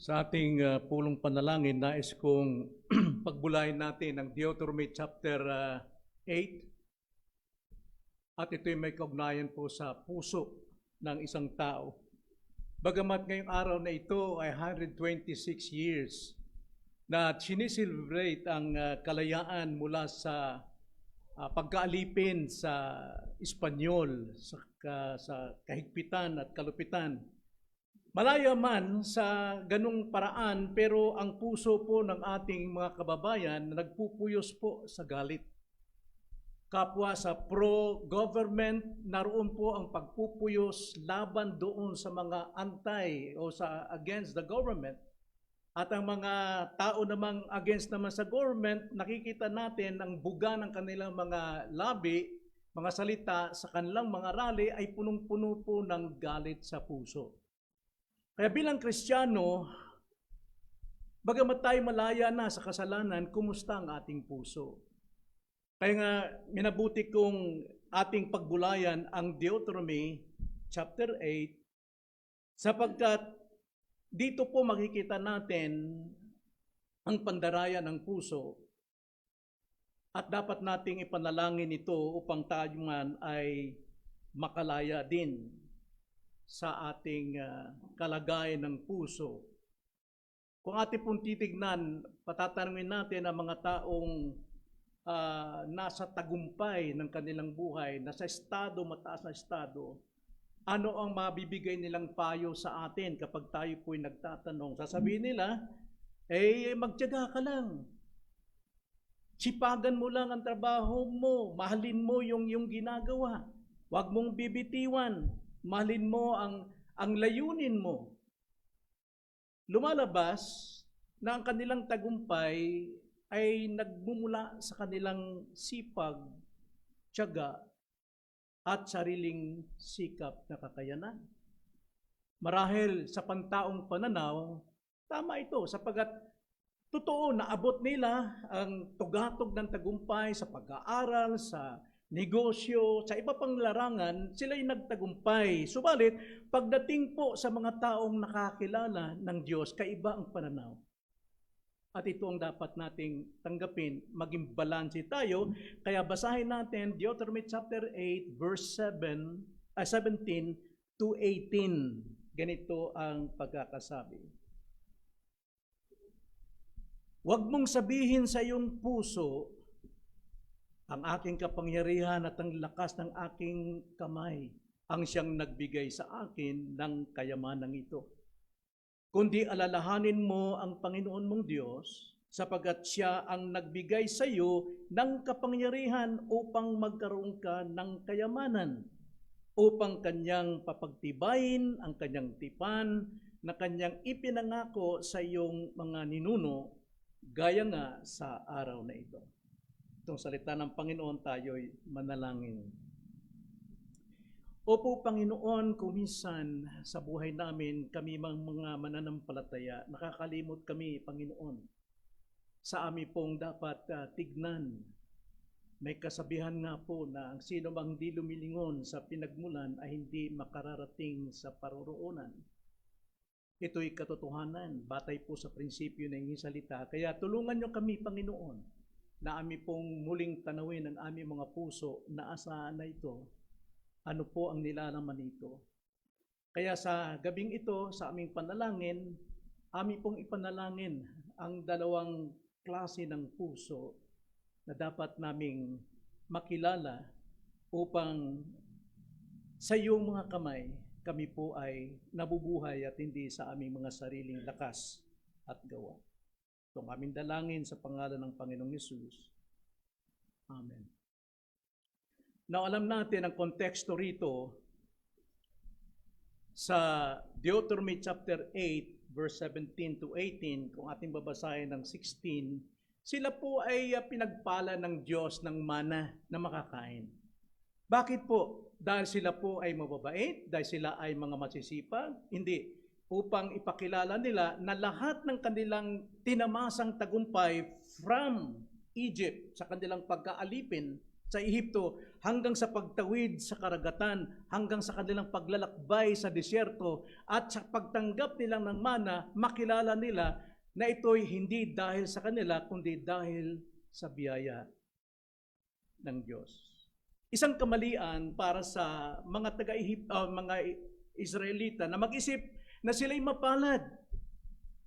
Sa ating uh, pulong panalangin, nais kong pagbulayin natin ang Deuteronomy chapter uh, 8. At ito'y may kaugnayan po sa puso ng isang tao. Bagamat ngayong araw na ito ay 126 years na siniselebrate ang uh, kalayaan mula sa uh, pagkaalipin sa Espanyol, sa, ka- sa kahigpitan at kalupitan. Malaya man sa ganung paraan pero ang puso po ng ating mga kababayan nagpupuyos po sa galit. Kapwa sa pro-government, naroon po ang pagpupuyos laban doon sa mga anti o sa against the government. At ang mga tao namang against naman sa government, nakikita natin ang buga ng kanilang mga labi, mga salita sa kanilang mga rally ay punong-puno po ng galit sa puso. Kaya bilang Kristiyano, bagamat tayo malaya na sa kasalanan, kumusta ang ating puso? Kaya nga, minabuti kong ating pagbulayan ang Deuteronomy chapter 8 sapagkat dito po makikita natin ang pandaraya ng puso at dapat nating ipanalangin ito upang tayo man ay makalaya din sa ating ah, kalagayan ng puso. Kung ating pong titignan, patatanungin natin ang mga taong ah, nasa tagumpay ng kanilang buhay, nasa estado, mataas na estado, ano ang mabibigay nilang payo sa atin kapag tayo po'y nagtatanong? Sasabihin nila, eh, magtiyaga ka lang. Sipagan mo lang ang trabaho mo. Mahalin mo yung, yung ginagawa. Huwag mong bibitiwan. Mahalin mo ang, ang layunin mo. Lumalabas na ang kanilang tagumpay ay nagmumula sa kanilang sipag, tiyaga, at sariling sikap na kakayanan. Marahil sa pantaong pananaw, tama ito sapagat totoo naabot nila ang tugatog ng tagumpay sa pag-aaral, sa negosyo, sa iba pang larangan, sila'y nagtagumpay. Subalit, pagdating po sa mga taong nakakilala ng Diyos, kaiba ang pananaw. At ito ang dapat nating tanggapin, maging balanse tayo. Kaya basahin natin Deuteronomy chapter 8 verse 7, ah, 17 to 18. Ganito ang pagkakasabi. Huwag mong sabihin sa iyong puso, ang aking kapangyarihan at ang lakas ng aking kamay ang siyang nagbigay sa akin ng kayamanang ito. Kundi alalahanin mo ang Panginoon mong Diyos sapagat siya ang nagbigay sa iyo ng kapangyarihan upang magkaroon ka ng kayamanan, upang kanyang papagtibayin ang kanyang tipan na kanyang ipinangako sa iyong mga ninuno gaya nga sa araw na ito. Itong salita ng Panginoon tayo'y manalangin. Opo, Panginoon, kuminsan sa buhay namin, kami mang mga mananampalataya, nakakalimot kami, Panginoon, sa amin pong dapat ah, tignan. May kasabihan nga po na ang sino mang di lumilingon sa pinagmulan ay hindi makararating sa paroroonan. Ito'y katotohanan, batay po sa prinsipyo ng salita. Kaya tulungan niyo kami, Panginoon, na amin pong muling tanawin ang aming mga puso na asahan na ito ano po ang nilalaman nito. Kaya sa gabing ito, sa aming panalangin, amin pong ipanalangin ang dalawang klase ng puso na dapat naming makilala upang sa iyong mga kamay, kami po ay nabubuhay at hindi sa aming mga sariling lakas at gawa. Itong aming dalangin sa pangalan ng Panginoong Yesus. Amen. Now, alam natin ang konteksto rito sa Deuteronomy chapter 8, verse 17 to 18, kung ating babasahin ng 16, sila po ay uh, pinagpala ng Diyos ng mana na makakain. Bakit po? Dahil sila po ay mababait? Dahil sila ay mga masisipag? Hindi. Upang ipakilala nila na lahat ng kanilang tinamasang tagumpay from Egypt sa kanilang pagkaalipin sa Ehipto hanggang sa pagtawid sa karagatan, hanggang sa kanilang paglalakbay sa disyerto, at sa pagtanggap nilang ng mana, makilala nila na ito'y hindi dahil sa kanila, kundi dahil sa biyaya ng Diyos. Isang kamalian para sa mga taga uh, mga Israelita na mag-isip na sila'y mapalad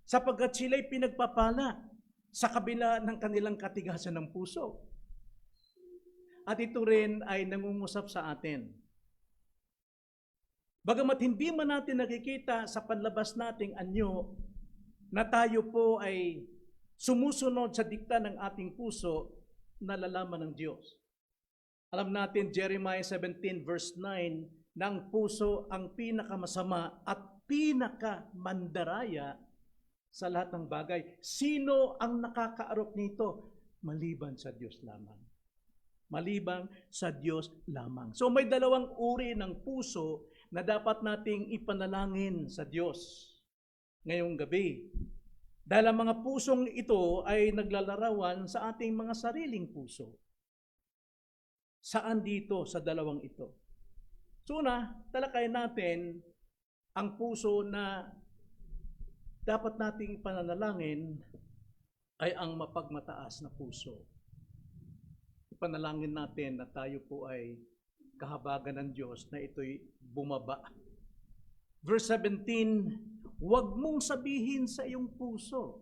sapagkat sila'y pinagpapala sa kabila ng kanilang katigasan ng puso. At ito rin ay nangungusap sa atin. Bagamat hindi man natin nakikita sa panlabas nating anyo na tayo po ay sumusunod sa dikta ng ating puso, nalalaman ng Diyos. Alam natin, Jeremiah 17 verse 9, na ang puso ang pinakamasama at pinakamandaraya sa lahat ng bagay. Sino ang nakakaarok nito? Maliban sa Diyos lamang. Maliban sa Diyos lamang. So may dalawang uri ng puso na dapat nating ipanalangin sa Diyos ngayong gabi. Dahil ang mga pusong ito ay naglalarawan sa ating mga sariling puso. Saan dito sa dalawang ito? So una, talakay natin ang puso na dapat nating pananalangin ay ang mapagmataas na puso. Ipanalangin natin na tayo po ay kahabagan ng Diyos na ito'y bumaba. Verse 17, huwag mong sabihin sa iyong puso.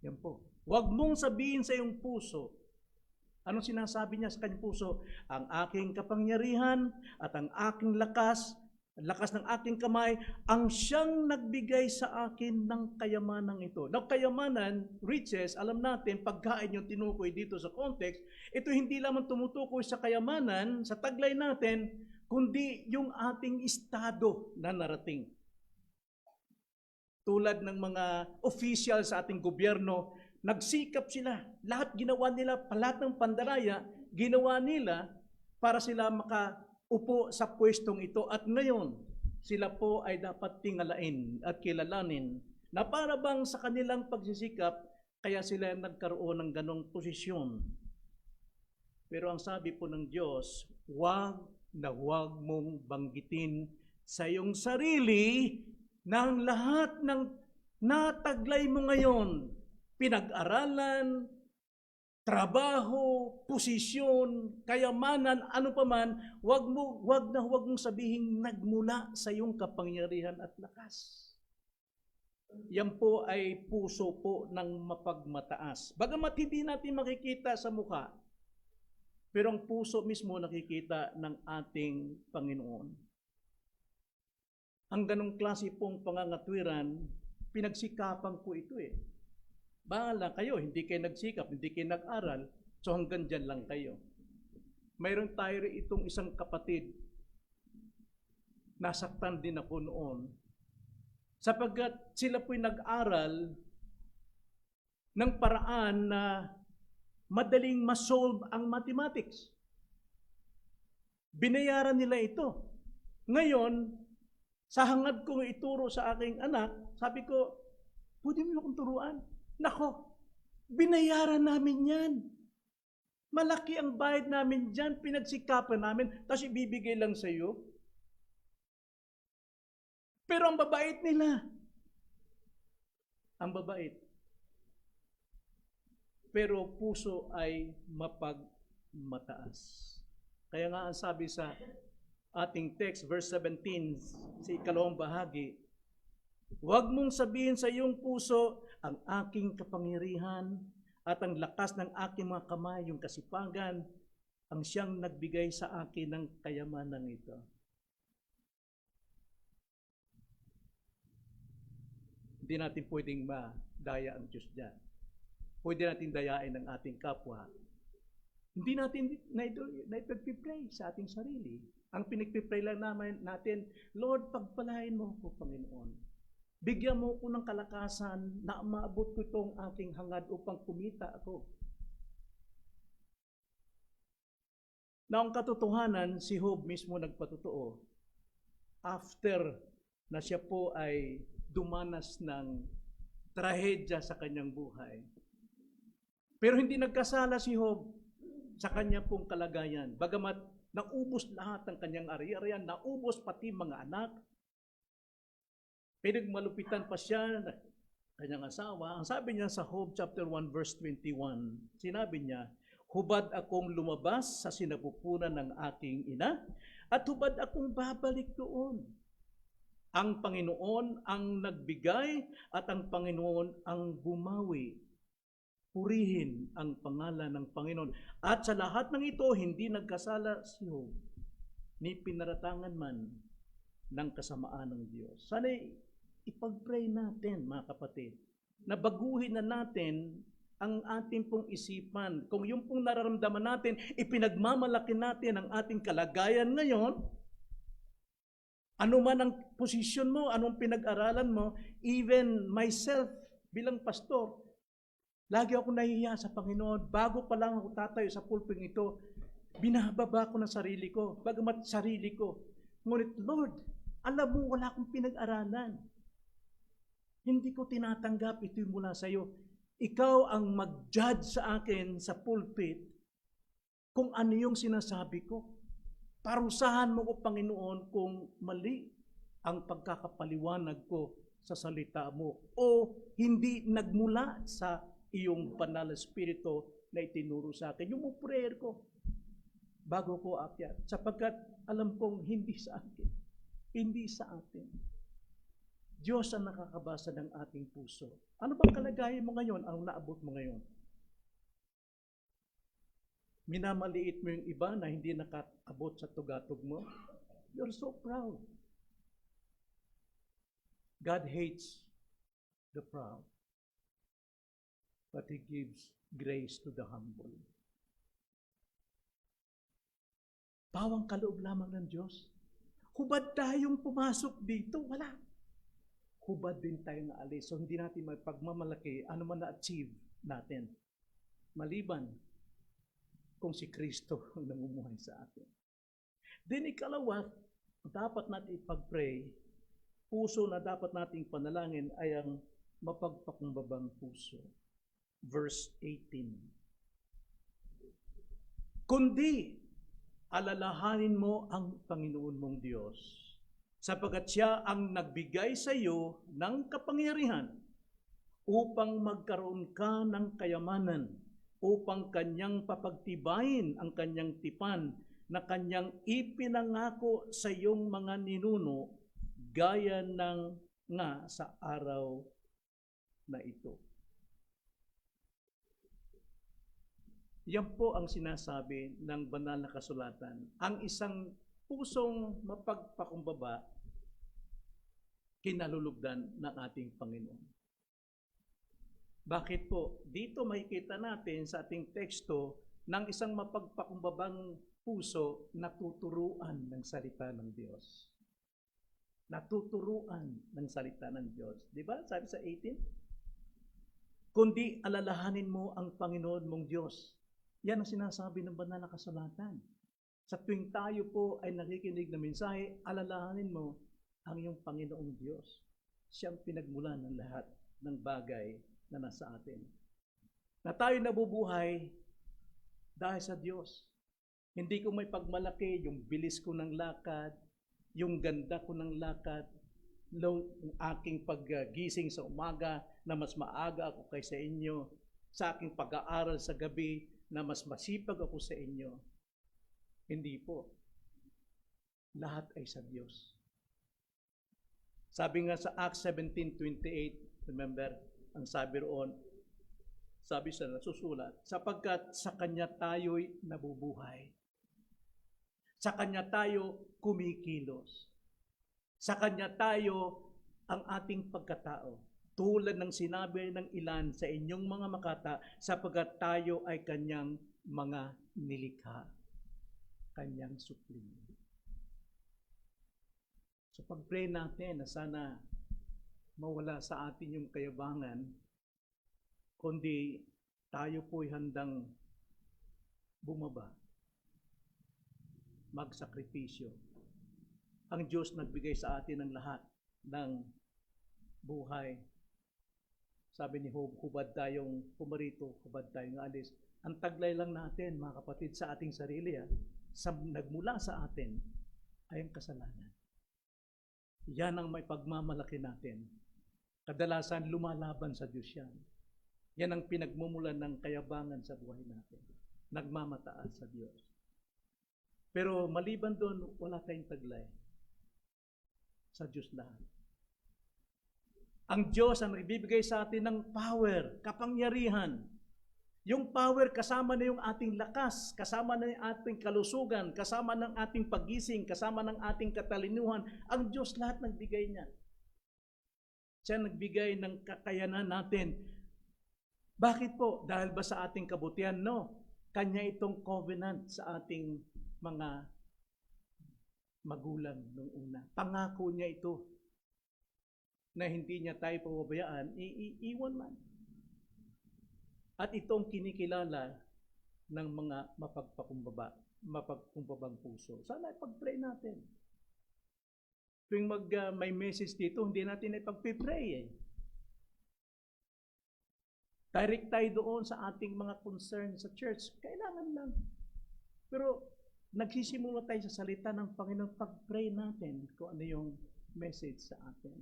Yan po. Huwag mong sabihin sa iyong puso, Anong sinasabi niya sa kanyang puso? Ang aking kapangyarihan at ang aking lakas, ang lakas ng aking kamay, ang siyang nagbigay sa akin ng kayamanan ito. Now, kayamanan, riches, alam natin, pagkain yung tinukoy dito sa context, ito hindi lamang tumutukoy sa kayamanan, sa taglay natin, kundi yung ating estado na narating. Tulad ng mga official sa ating gobyerno, Nagsikap sila. Lahat ginawa nila, lahat ng pandaraya, ginawa nila para sila makaupo sa pwestong ito. At ngayon, sila po ay dapat tingalain at kilalanin na para bang sa kanilang pagsisikap, kaya sila nagkaroon ng ganong posisyon. Pero ang sabi po ng Diyos, huwag na huwag mong banggitin sa iyong sarili ng lahat ng nataglay mo ngayon pinag-aralan, trabaho, posisyon, kayamanan, ano pa man, wag mo wag na wag mong sabihin nagmula sa iyong kapangyarihan at lakas. Yan po ay puso po ng mapagmataas. Bagamat hindi natin makikita sa mukha, pero ang puso mismo nakikita ng ating Panginoon. Ang ganong klase pong pangangatwiran, pinagsikapan po ito eh. Bahala kayo, hindi kayo nagsikap, hindi kayo nag-aral, so hanggang dyan lang kayo. Mayroon tayo itong isang kapatid, nasaktan din ako noon, sapagkat sila po'y nag-aral ng paraan na madaling masolve ang mathematics. Binayaran nila ito. Ngayon, sa hangad kong ituro sa aking anak, sabi ko, pwede mo akong turuan. Nako, binayaran namin yan. Malaki ang bayad namin dyan, pinagsikapan namin, tapos ibibigay lang sa iyo. Pero ang babait nila, ang babait. Pero puso ay mapagmataas. Kaya nga ang sabi sa ating text, verse 17, sa ikalawang bahagi, Huwag mong sabihin sa iyong puso, ang aking kapangyarihan at ang lakas ng aking mga kamay, yung kasipagan, ang siyang nagbigay sa akin ng kayamanan ito. Hindi natin pwedeng madaya ang Diyos dyan. Pwede natin dayain ang ating kapwa. Hindi natin na ito, na ipagpipray sa ating sarili. Ang pinagpipray lang naman natin, Lord, pagpalain mo ako, Panginoon Bigyan mo ko ng kalakasan na maabot ko itong aking hangad upang kumita ako. Na ang katotohanan, si Job mismo nagpatotoo. After na siya po ay dumanas ng trahedya sa kanyang buhay. Pero hindi nagkasala si Job. sa kanya pong kalagayan. Bagamat naubos lahat ng kanyang ari-arian, naubos pati mga anak, pinagmalupitan pa siya ng kanyang asawa. Ang sabi niya sa Job chapter 1 verse 21, sinabi niya, Hubad akong lumabas sa sinapupunan ng aking ina, at hubad akong babalik doon. Ang Panginoon ang nagbigay at ang Panginoon ang bumawi. Purihin ang pangalan ng Panginoon. At sa lahat ng ito, hindi nagkasala si Job, ni pinaratangan man ng kasamaan ng Diyos. Sana ipag-pray natin, mga kapatid, na baguhin na natin ang ating pong isipan. Kung yung pong nararamdaman natin, ipinagmamalaki natin ang ating kalagayan ngayon, ano man ang posisyon mo, anong pinag-aralan mo, even myself bilang pastor, lagi ako nahihiya sa Panginoon. Bago pa lang ako tatayo sa pulping ito, binababa ko ng sarili ko, bagamat sarili ko. Ngunit Lord, alam mo, wala akong pinag-aralan. Hindi ko tinatanggap ito mula sa iyo. Ikaw ang mag-judge sa akin sa pulpit kung ano yung sinasabi ko. Parusahan mo ko, Panginoon, kung mali ang pagkakapaliwanag ko sa salita mo o hindi nagmula sa iyong banal na spirito na itinuro sa akin. Yung prayer ko, bago ko akyat. Sapagkat alam kong hindi sa akin. Hindi sa atin. Diyos ang nakakabasa ng ating puso. Ano bang kalagayan mo ngayon? Anong naabot mo ngayon? Minamaliit mo yung iba na hindi nakaabot sa tugatog mo? You're so proud. God hates the proud, but He gives grace to the humble. Pawang kaloob lamang ng Diyos. Hubad tayong pumasok dito, wala. Hubad din tayo na alis. So hindi natin may pagmamalaki ano man na-achieve natin. Maliban kung si Kristo ang namumuhay sa atin. Then ikalawa, dapat natin ipag-pray, puso na dapat nating panalangin ay ang mapagpakumbabang puso. Verse 18. Kundi, alalahanin mo ang Panginoon mong Diyos, sapagat siya ang nagbigay sa iyo ng kapangyarihan upang magkaroon ka ng kayamanan upang kanyang papagtibayin ang kanyang tipan na kanyang ipinangako sa iyong mga ninuno gaya ng nga sa araw na ito. Yan po ang sinasabi ng banal na kasulatan. Ang isang pusong mapagpakumbaba kinalulugdan ng ating Panginoon. Bakit po? Dito makikita natin sa ating teksto ng isang mapagpakumbabang puso natuturuan ng salita ng Diyos. Natuturuan ng salita ng Diyos. Di ba? Sabi sa 18? Kundi alalahanin mo ang Panginoon mong Diyos. Yan ang sinasabi ng banal na kasulatan. Sa tuwing tayo po ay nakikinig na mensahe, alalahanin mo ang iyong Panginoong Diyos. Siyang pinagmulan ng lahat ng bagay na nasa atin. Na tayo nabubuhay dahil sa Diyos. Hindi ko may pagmalaki yung bilis ko ng lakad, yung ganda ko ng lakad, yung aking paggising sa umaga na mas maaga ako kaysa inyo, sa aking pag-aaral sa gabi na mas masipag ako sa inyo. Hindi po. Lahat ay sa Diyos. Sabi nga sa Acts 17.28, remember, ang sabi roon, sabi sa nasusulat, sapagkat sa Kanya tayo'y nabubuhay. Sa Kanya tayo kumikilos. Sa Kanya tayo ang ating pagkatao. Tulad ng sinabi ng ilan sa inyong mga makata, sapagkat tayo ay Kanyang mga nilikha. Kanyang supling. So pag-pray natin na sana mawala sa atin yung kayabangan, kundi tayo po'y handang bumaba, magsakripisyo. Ang Diyos nagbigay sa atin ng lahat ng buhay. Sabi ni Job, hubad tayong pumarito, hubad tayong alis. Ang taglay lang natin, mga kapatid, sa ating sarili, ah, sa, nagmula sa atin, ay ang kasalanan. Yan ang may pagmamalaki natin. Kadalasan lumalaban sa Diyos yan. Yan ang pinagmumulan ng kayabangan sa buhay natin. Nagmamataas sa Diyos. Pero maliban doon, wala tayong taglay. Sa Diyos lahat. Ang Diyos ang nagbibigay sa atin ng power, kapangyarihan. Yung power kasama na yung ating lakas, kasama na yung ating kalusugan, kasama ng ating pagising, kasama ng ating katalinuhan. Ang Diyos lahat nagbigay niya. Siya nagbigay ng kakayanan natin. Bakit po? Dahil ba sa ating kabutihan? No. Kanya itong covenant sa ating mga magulang nung una. Pangako niya ito na hindi niya tayo pababayaan, i- i- iwan man. At itong kinikilala ng mga mapagpakumbaba, mapagkumbabang puso. Sana ipag-pray natin. Tuwing mag, uh, may message dito, hindi natin ipag-pray eh. Direct tayo doon sa ating mga concern sa church. Kailangan lang. Pero nagsisimula tayo sa salita ng Panginoon, pag-pray natin kung ano yung message sa atin.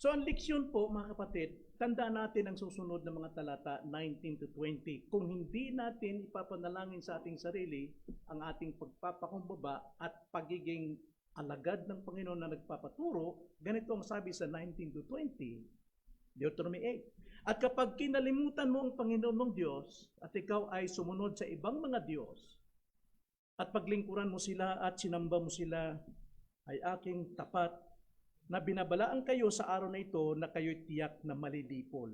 So ang leksyon po mga kapatid, tandaan natin ang susunod na mga talata 19 to 20. Kung hindi natin ipapanalangin sa ating sarili ang ating pagpapakumbaba at pagiging alagad ng Panginoon na nagpapaturo, ganito ang sabi sa 19 to 20, Deuteronomy 8. At kapag kinalimutan mo ang Panginoon mong Diyos at ikaw ay sumunod sa ibang mga Diyos at paglingkuran mo sila at sinamba mo sila ay aking tapat na binabalaan kayo sa araw na ito na kayo'y tiyak na malilipol.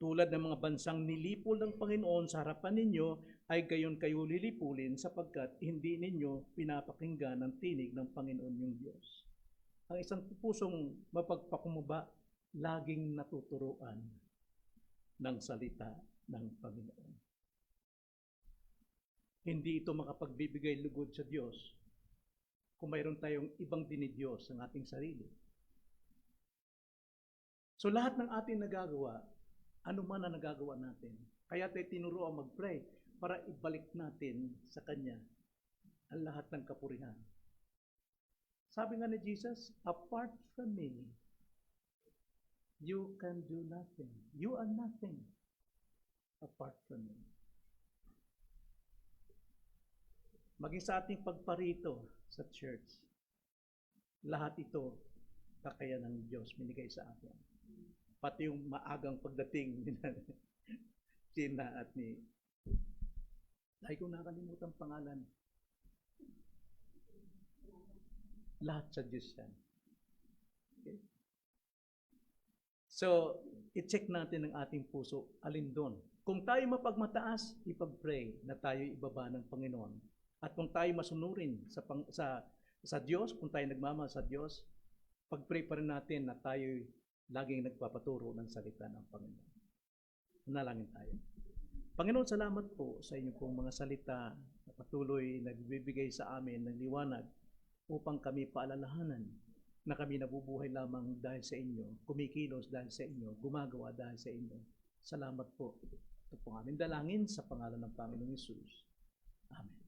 Tulad ng mga bansang nilipol ng Panginoon sa harapan ninyo, ay gayon kayo lilipulin sapagkat hindi ninyo pinapakinggan ang tinig ng Panginoon yung Diyos. Ang isang pusong mapagpakumaba, laging natuturuan ng salita ng Panginoon. Hindi ito makapagbibigay lugod sa Diyos kung mayroon tayong ibang dinidiyos sa ating sarili. So lahat ng ating nagagawa, ano man ang nagagawa natin, kaya tayo tinuro ang mag-pray para ibalik natin sa Kanya ang lahat ng kapurihan. Sabi nga ni Jesus, apart from me, you can do nothing. You are nothing apart from me. Maging sa ating pagparito sa church, lahat ito kakaya ng Diyos binigay sa atin. Pati yung maagang pagdating ni Tina at ni ay kung nakalimutan pangalan. Lahat sa Diyos yan. Okay? So, i-check natin ang ating puso, alin doon. Kung tayo mapagmataas, ipag-pray na tayo ibaba ng Panginoon. At kung tayo masunurin sa, pang, sa, sa Diyos, kung tayo nagmamahal sa Diyos, pag-pray pa rin natin na tayo laging nagpapaturo ng salita ng Panginoon. Nalangin tayo. Panginoon, salamat po sa inyong pong mga salita na patuloy nagbibigay sa amin ng liwanag upang kami paalalahanan na kami nabubuhay lamang dahil sa inyo, kumikilos dahil sa inyo, gumagawa dahil sa inyo. Salamat po. Ito po aming dalangin sa pangalan ng Panginoong Yesus. Amen.